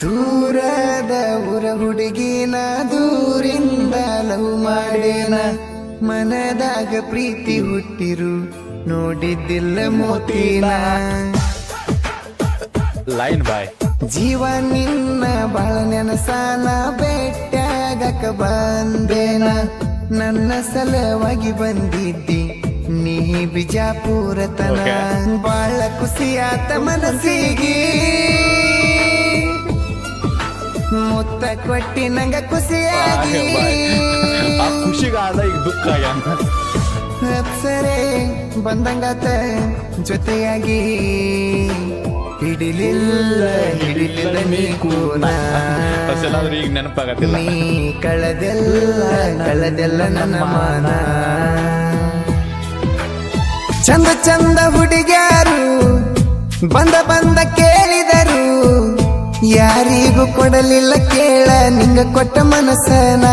ದೂರದ ಊರ ಹುಡುಗಿನ ದೂರಿಂದ ಲವ್ ಮಾಡೇನ ಮನದಾಗ ಪ್ರೀತಿ ಹುಟ್ಟಿರು ನೋಡಿದ್ದಿಲ್ಲ ಮೋತಿನ. ಲೈನ್ ಬಾಯ್. ಜೀವ ನಿನ್ನ ಬಾಳ ನೆನಸಾನ ಬೆಟ್ಟಾಗಕ ಬಂದೇನ. ನನ್ನ ಸಲವಾಗಿ ಬಂದಿದ್ದಿ ನೀ ಬಿಜಾಪುರತನ. ತನ ಬಾಳ ಖುಷಿಯಾತ ಮನಸ್ಸಿಗೆ. ಮುತ್ತ ಕೊಟ್ಟಿ ನಂಗ ಖುಷಿಯಾಗಿ. ಆ ಖುಷಿಗಾದ ಈಗ ದುಃಖ ಅಪ್ಸರೆ ಬಂದಂಗಾತ ಜೊತೆಯಾಗಿ. ಹಿಡಿಲಿಲ್ಲ ಹಿಡಿಲಿಲ್ಲ ನೀ ಅಷ್ಟೆಲ್ಲಾದ್ರೂ ಈಗ ನೆನಪಾಗತ್ತಿಲ್ಲ? ನೀ ಕಳೆದೆಲ್ಲ ಕಳೆದೆಲ್ಲ ನನ್ನ ಮಾನ. ಚಂದ ಚಂದ ಹುಡುಗ್ಯಾರು ಬಂದ ಬಂದ ಕೇಳಿದರು ಯಾರಿಗೂ ಕೊಡಲಿಲ್ಲ ಕೇಳ, ನಿಂಗ ಕೊಟ್ಟ ಮನಸ್ಸನ.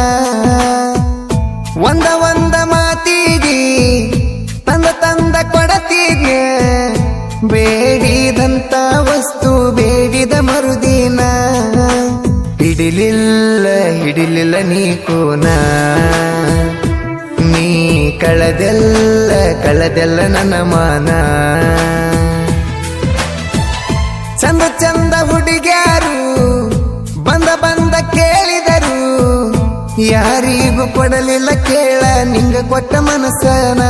ಒಂದ ಒಂದ ಮಾತಿಗೆ, ತಂದ ತಂದ ಕೊಡತಿದ್ಯ ಬೇಡಿದಂತ ವಸ್ತು, ಬೇಡಿದ ಮರುದಿನ. ಹಿಡಿಲಿಲ್ಲ ಹಿಡಿಲಿಲ್ಲ ನೀ ಕೂನ. ನೀ ಕಳೆದೆಲ್ಲ ಕಳೆದೆಲ್ಲ ನನ್ನ ಮಾನ. ಯಾರಿಗೂ ಕೊಡಲಿಲ್ಲ ಕೇಳ ನಿಂಗ ಕೊಟ್ಟ ಮನಸ್ಸನ.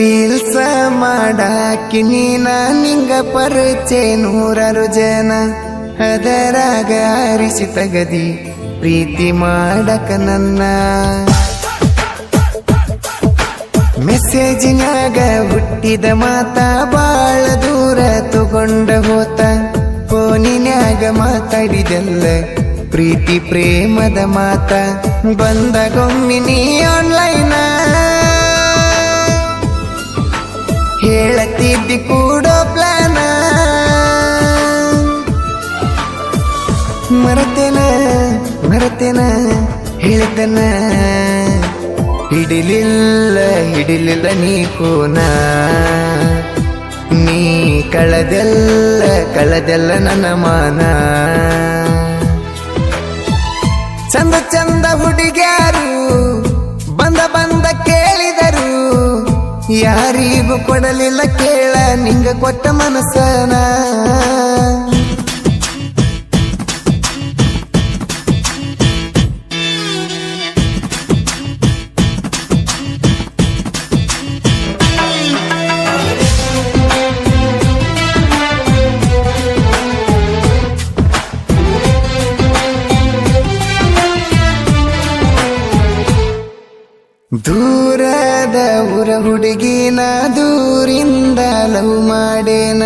ರೀಲ್ಸ ಮಾಡಾಕಿ ನೀನ ನಿಂಗ ಪರಿಚಯ ನೂರಾರು ಜನ. ಅದರಾಗ ಹರಿಸಿ ತಗದಿ ಪ್ರೀತಿ ಮಾಡಕ ನನ್ನ. ಮೆಸೇಜಿನಾಗ ಹುಟ್ಟಿದ ಮಾತ ಬಾಳ ದೂರ ತಗೊಂಡ ಹೋತ. ಫೋನಿನ್ಯಾಗ ಮಾತಾಡಿದೆಲ್ಲ ಪ್ರೀತಿ ಪ್ರೇಮದ ಮಾತ. ಬಂದ ನೀ ಆನ್ಲೈನ ಹೇಳತಿದ್ದಿ ಕೂಡ ಪ್ಲಾನ ಮರತೇನ ಮರತೇನ ಹೇಳ್ತನ ಹಿಡಿಲಿಲ್ಲ ಹಿಡಿಲಿಲ್ಲ ನೀ ಕೂನ. ನೀ ಕಳದೆಲ್ಲ ಕಳದೆಲ್ಲ ನನ್ನ ಮಾನ. ಚಂದ ಚಂದ ಹುಡುಗ್ಯಾರು, ಬಂದ ಬಂದ ಕೇಳಿದರು ಯಾರಿಗೂ ಕೊಡಲಿಲ್ಲ ಕೇಳ ನಿಂಗ ಕೊಟ್ಟ ಮನಸ್ಸನ ಹುಡುಗಿನ ದೂರಿಂದ ಲವ್ ಮಾಡೇನ?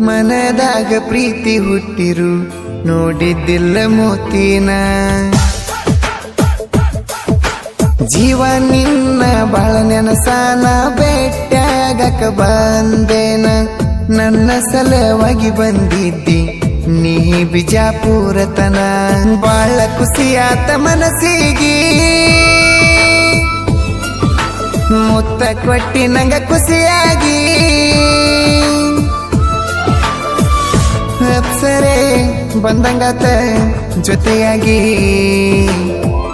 ಮನದಾಗ ಪ್ರೀತಿ ಹುಟ್ಟಿರು, ನೋಡಿದ್ದಿಲ್ಲ ಮೋತಿನ. ಜೀವ ನಿನ್ನ ಬಾಳ ನೆನಸಾನ ಬೆಟ್ಟಾಗಕ ಬಂದೇನ? ನನ್ನ ಸಲವಾಗಿ ಬಂದಿದ್ದಿ ನೀ ಬಿಜಾಪುರತನ. ಬಾಳ ಖುಷಿಯಾತ ಮನಸ್ಸಿಗೆ. ಮುತ್ತ ಕೊಟ್ಟಿ ನಂಗ ಖುಷಿಯಾಗಿ. ಅಪ್ಸರೆ ಬಂದಂಗಾತ ಜೊತೆಯಾಗಿ.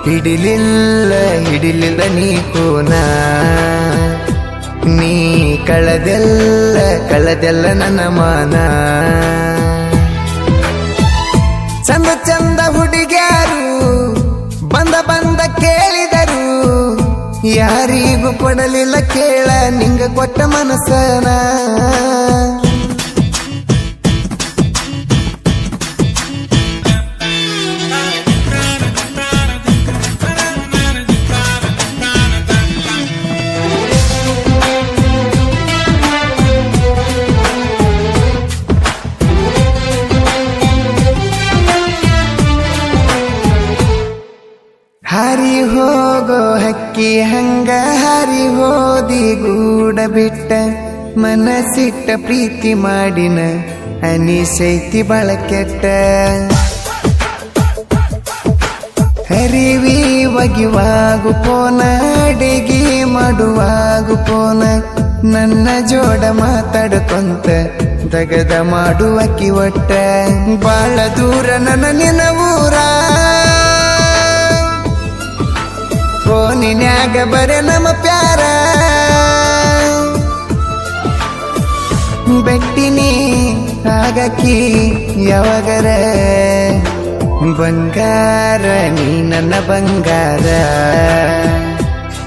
ಹಿಡಿಲಿಲ್ಲ ಹಿಡಿಲಿಲ್ಲ ನೀ ಕೂನ ನೀ ಕಳೆದೆಲ್ಲ ಕಳೆದೆಲ್ಲ ನನ್ನ ಮಾನ. ಚಂದ ಚಂದ ಹುಡುಗ್ಯಾರು ಯಾರಿಗೂ ಕೊಡಲಿಲ್ಲ ಕೇಳ ನಿಂಗ ಕೊಟ್ಟ ಮನಸ್ಸನ ಅಕ್ಕಿ ಹಂಗ ಹರಿ ಹೋದಿ ಗೂಡ ಬಿಟ್ಟ ಮನಸ್ಸಿಟ್ಟ ಪ್ರೀತಿ ಮಾಡಿನ ಅನಿಸೈತಿ ಬಳಕೆಟ್ಟ. ಹರಿವಿ ಒಗಿವಾಗು ಪೋನ, ಅಡಿಗೆ ಮಾಡುವಾಗು ಪೋನ, ನನ್ನ ಜೋಡ ಮಾತಾಡ್ಕೊಂತ ದಗದ ಮಾಡುವ ಕಿವಟ್ಟ ಬಾಳ ದೂರ ನನ್ನ ನಿನ ಫೋನಿನ್ಯಾಗ ಬರೆ ನಮ್ಮ ಪ್ಯಾರ. ಬೆಟ್ಟಿನಿ ಆಗಕಿ ಯಾವಾಗರ? ಬಂಗಾರ, ನೀ ನನ್ನ ಬಂಗಾರ.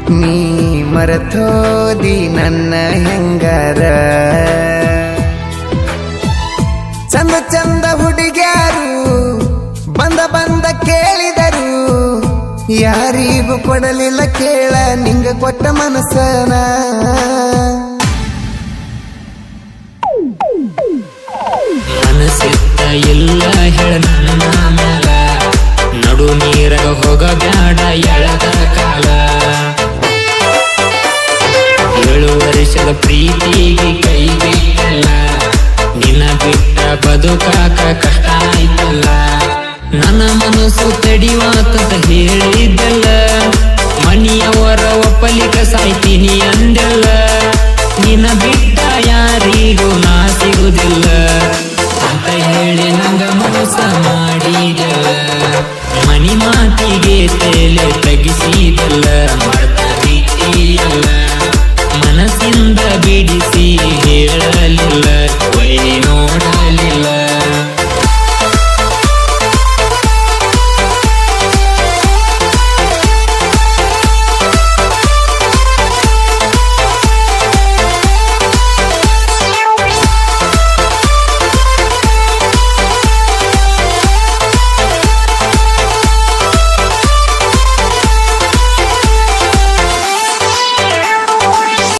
ನೀ ಮರತೋದಿ ನನ್ನ ಹೆಂಗಾರ? ಚಂದ ಚಂದ ಹುಡುಗ್ಯಾರು ಯಾರಿಗೂ ಕೊಡಲಿಲ್ಲ ಕೇಳ, ನಿಂಗ ಕೊಟ್ಟ ಮನಸ್ಸನ. ಮನಸ್ಸಿತ್ತ ಎಲ್ಲ ಹೇಳ ನನ್ನ ನಡು ನೀರಾಗ ಹೋಗ ಬ್ಯಾಡ ಎಳದ ಕಾಲ. ಏಳು ವರ್ಷದ ಪ್ರೀತಿಗೆ ಕೈ ಬಿಟ್ಟಲ್ಲ. ನಿನ್ನ ಬಿಟ್ಟ ಬದುಕಾಕ ಕಷ್ಟ ಮನಸ್ಸು ತಡಿವಾತಂತ ಹೇಳಿದ್ದೆಲ್ಲ. ಮನೆಯವರ ಒಪ್ಪಲಿಕ ಸಾಯ್ತೀನಿ ಅಂದೆಲ್ಲ. ನಿನ್ನ ಬಿಟ್ಟ ಯಾರಿಗೂ ನಾಸಿ